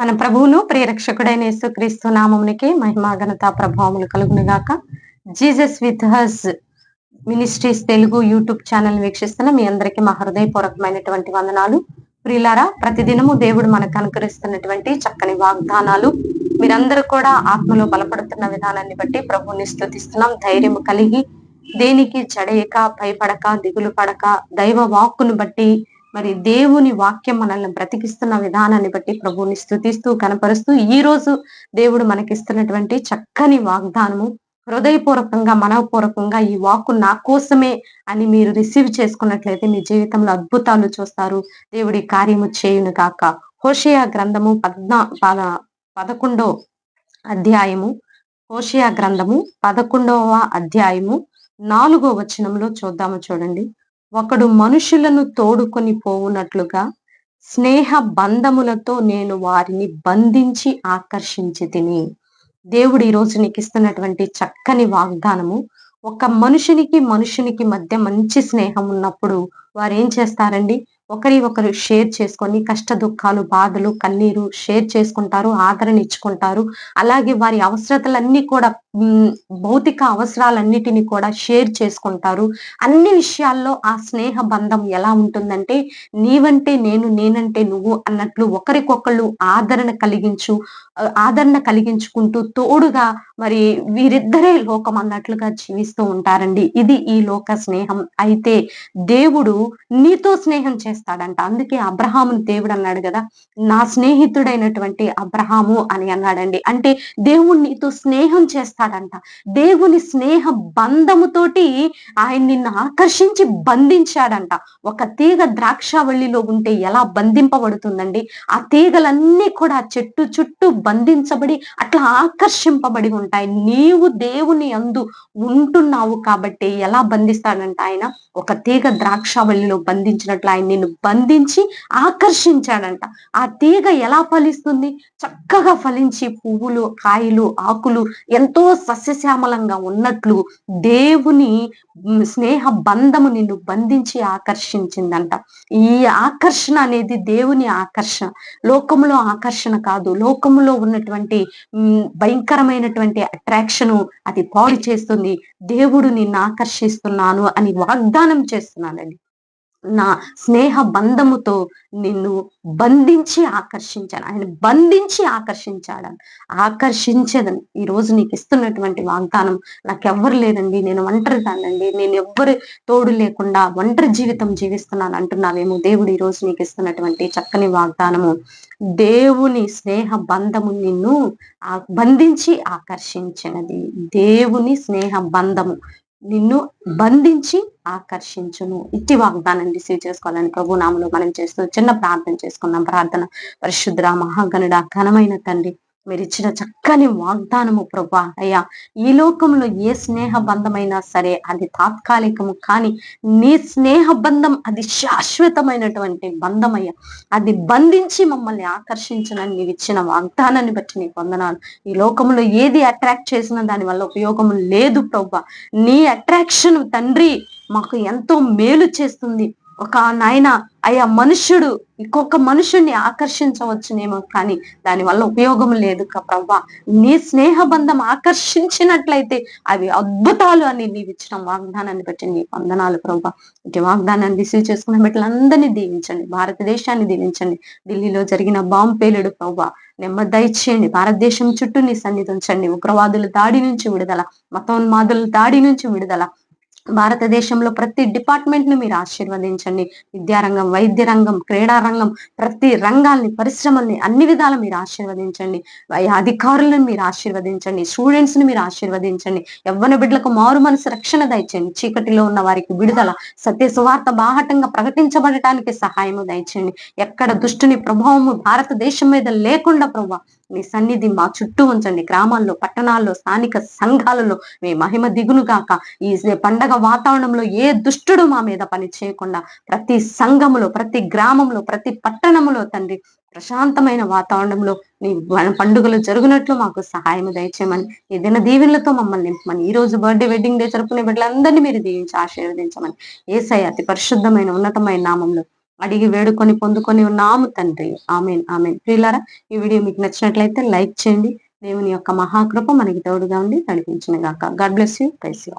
మన ప్రభువును ప్రియరక్షకుడైన యేసుక్రీస్తు నామమునికి మహిమా ఘనత ప్రభావములు కలుగును గాక Jesus with his ministries Telugu YouTube channel వీక్షిస్తున్న మీ అందరికీ మా హృదయపూర్వకమైనటువంటి వందనాలు. ప్రియులారా ప్రతిదినము దేవుడు మనకు అనుకరిస్తున్నటువంటి చక్కని వాగ్దానాలు. మీరందరూ కూడా ఆత్మలో బలపడుతున్న విధానాన్ని బట్టి ప్రభువుని స్థుతిస్తున్నాం ధైర్యం కలిగి దేనికి చడయక భయపడక దిగులు పడక దైవ వాక్కును బట్టి మరి దేవుని వాక్యం మనల్ని బ్రతికిస్తున్న విధానాన్ని బట్టి ప్రభువుని స్థుతిస్తూ కనపరుస్తూ ఈ రోజు దేవుడు మనకిస్తున్నటువంటి చక్కని వాగ్దానము. హృదయపూర్వకంగా మనవపూర్వకంగా ఈ వాక్కు నా కోసమే అని మీరు రిసీవ్ చేసుకున్నట్లయితే మీ జీవితంలో అద్భుతాలు చూస్తారు. దేవుడి కార్యము చేయును కాక హోషయా గ్రంథము పద్నా పద పదకొండో అధ్యాయము. హోషయా గ్రంథము పదకొండవ అధ్యాయము. నాలుగో వచనంలో చూద్దాము చూడండి. ఒకడు మనుషులను తోడుకొని పోవునట్లుగా స్నేహ బంధములతో నేను వారిని బంధించి ఆకర్షించి తిని. దేవుడు ఈరోజు రోజు నీకు ఇస్తున్నటువంటి చక్కని వాగ్దానము ఒక మనుషునికి మనుషునికి మధ్య మంచి స్నేహం ఉన్నప్పుడు వారు ఏం చేస్తారండి? ఒకరి ఒకరు షేర్ చేసుకొని కష్ట దుఃఖాలు బాధలు కన్నీరు షేర్ చేసుకుంటారు ఆదరణ ఇచ్చుకుంటారు. అలాగే వారి అవసరతలన్నీ కూడా భౌతిక అవసరాలన్నిటిని కూడా షేర్ చేసుకుంటారు. అన్ని విషయాల్లో ఆ స్నేహ బంధం ఎలా ఉంటుందంటే నీవంటే నేను నేనంటే నువ్వు అన్నట్లు ఒకరికొకళ్ళు ఆదరణ కలిగించు ఆదరణ కలిగించుకుంటూ తోడుగా మరి వీరిద్దరే లోకం అన్నట్లుగా జీవిస్తూ ఉంటారండి. ఇది ఈ లోక స్నేహం. అయితే దేవుడు నీతో స్నేహం చేస్తాడంట. అందుకే అబ్రహాము దేవుడు అన్నాడు కదా నా స్నేహితుడైనటువంటి అబ్రహాము అని అన్నాడండి. అంటే దేవుడు నీతో స్నేహం చేస్తాడంట. దేవుని స్నేహ బంధముతోటి ఆయన నిన్ను ఆకర్షించి బంధించాడంట. ఒక తీగ ద్రాక్షావళిలో ఉంటే ఎలా బంధింపబడుతుందండి? ఆ తీగలన్నీ కూడా చెట్టు చుట్టూ బంధించబడి అట్లా ఆకర్షింపబడి ఉంటాయి. నీవు దేవుని అందు ఉంటున్నావు కాబట్టి ఎలా బంధిస్తాడంట ఆయన? ఒక తీగ ద్రాక్షావళిలో బంధించినట్లు ఆయన నిన్ను బంధించి ఆకర్షించాడంట. ఆ తీగ ఎలా ఫలిస్తుంది? చక్కగా ఫలించి పువ్వులు కాయలు ఆకులు ఎంతో సస్యశ్యామలంగా ఉన్నట్లు దేవుని స్నేహ బంధము నిన్ను బంధించి ఆకర్షించిందంట. ఈ ఆకర్షణ అనేది దేవుని ఆకర్షణ. లోకములో ఆకర్షణ కాదు. లోకములో ఉన్నటువంటి భయంకరమైనటువంటి అట్రాక్షను అది పాడు చేస్తుంది. దేవుడు నిన్ను ఆకర్షిస్తున్నాను అని వాగ్దానం చేస్తున్నానండి నా స్నేహ బంధముతో నిన్ను బంధించి ఆకర్షించాను. ఆయన బంధించి ఆకర్షించాడు ఆకర్షించదని. ఈ రోజు నీకు ఇస్తున్నటువంటి వాగ్దానం నాకెవ్వరు లేదండి నేను ఒంటరి దానండి నేను ఎవ్వరు తోడు లేకుండా ఒంటరి జీవితం జీవిస్తున్నాను అంటున్నావేమో దేవుడు ఈ రోజు నీకు ఇస్తున్నటువంటి చక్కని వాగ్దానము. దేవుని స్నేహ బంధము నిన్ను ఆ బంధించి ఆకర్షించినది. దేవుని స్నేహ బంధము నిన్ను బంధించి ఆకర్షించును. ఇట్టి వాగ్దానం రిసీవ్ చేసుకోవాలని ప్రభు నామలో మనం చేస్తూ చిన్న ప్రార్థన చేసుకున్నాం ప్రార్థన పరిశుద్ర మహాగణుడ ఘనమైన తండ్రి మీరు ఇచ్చిన చక్కని వాగ్దానము ప్రభా. అయ్యా ఈ లోకంలో ఏ స్నేహ బంధమైనా సరే అది తాత్కాలికము కానీ నీ స్నేహ బంధం అది శాశ్వతమైనటువంటి బంధమయ్యా. అది బంధించి మమ్మల్ని ఆకర్షించనని నీవు ఇచ్చిన వాగ్దానాన్ని బట్టి నీకు వందనాలు. ఈ లోకంలో ఏది అట్రాక్ట్ చేసినా దాని వల్ల ఉపయోగం లేదు ప్రభా. నీ అట్రాక్షన్ తండ్రి మాకు ఎంతో మేలు చేస్తుంది. ఒక నాయన అయ్యా మనుష్యుడు ఇంకొక మనుషుడిని ఆకర్షించవచ్చునేమో కానీ దాని వల్ల ఉపయోగం లేదు ప్రభా నీ స్నేహ బంధం ఆకర్షించినట్లయితే అవి అద్భుతాలు అని నీవు ఇచ్చిన వాగ్దానాన్ని బట్టి నీ వందనాలు ప్రభా ఇటు వాగ్దానాన్ని రిసీవ్ చేసుకున్న బిడ్డలందరినీ దీవించండి. భారతదేశాన్ని దీవించండి. ఢిల్లీలో జరిగిన బాంబు పేలుడు ప్రభా నెమ్మది దయచేయండి భారతదేశం చుట్టూ నీ సన్నిధి ఉంచండి. ఉగ్రవాదుల దాడి నుంచి విడుదల మతోన్మాదుల దాడి నుంచి విడుదల భారతదేశంలో ప్రతి డిపార్ట్మెంట్ను మీరు ఆశీర్వదించండి. విద్యారంగం వైద్య రంగం క్రీడా రంగం ప్రతి రంగాల్ని పరిశ్రమల్ని అన్ని విధాలు మీరు ఆశీర్వదించండి. అధికారులను మీరు ఆశీర్వదించండి. స్టూడెంట్స్ని మీరు ఆశీర్వదించండి. యవ్వన బిడ్డలకు మారు మనసు రక్షణ దయచేయండి. చీకటిలో ఉన్న వారికి విడుదల సత్య సువార్త బాహటంగా ప్రకటించబడటానికి సహాయము దయచేయండి. ఎక్కడ దుష్టుని ప్రభావము భారతదేశం మీద లేకుండా ప్రభా మీ సన్నిధి మా చుట్టూ ఉంచండి. గ్రామాల్లో పట్టణాల్లో స్థానిక సంఘాలలో మీ మహిమ దిగును కాక ఈ పండగ వాతావరణంలో ఏ దుష్టుడు మా మీద పని చేయకుండా ప్రతి సంఘములో ప్రతి గ్రామంలో ప్రతి పట్టణములో తండ్రి ప్రశాంతమైన వాతావరణంలో నీ పండుగలు జరుగునట్లు మాకు సహాయం దయచేయమని ఈ దిన దీవెనలతో మమ్మల్ని నింపమని ఈ రోజు బర్త్డే వెడ్డింగ్ డే జరుపుకునే బిడ్డలందరినీ మీరు దీవించి ఆశీర్వదించమని ఏసై అతి పరిశుద్ధమైన ఉన్నతమైన నామంలో అడిగి వేడుకొని పొందుకొని ఉన్నాము తండ్రి. Amen amen. ప్రియులారా ఈ వీడియో మీకు నచ్చినట్లయితే లైక్ చేయండి. దేవుని యొక్క మహాకృప మనకి తోడుగా ఉండి నడిపించిన గాక God bless you. Praise you.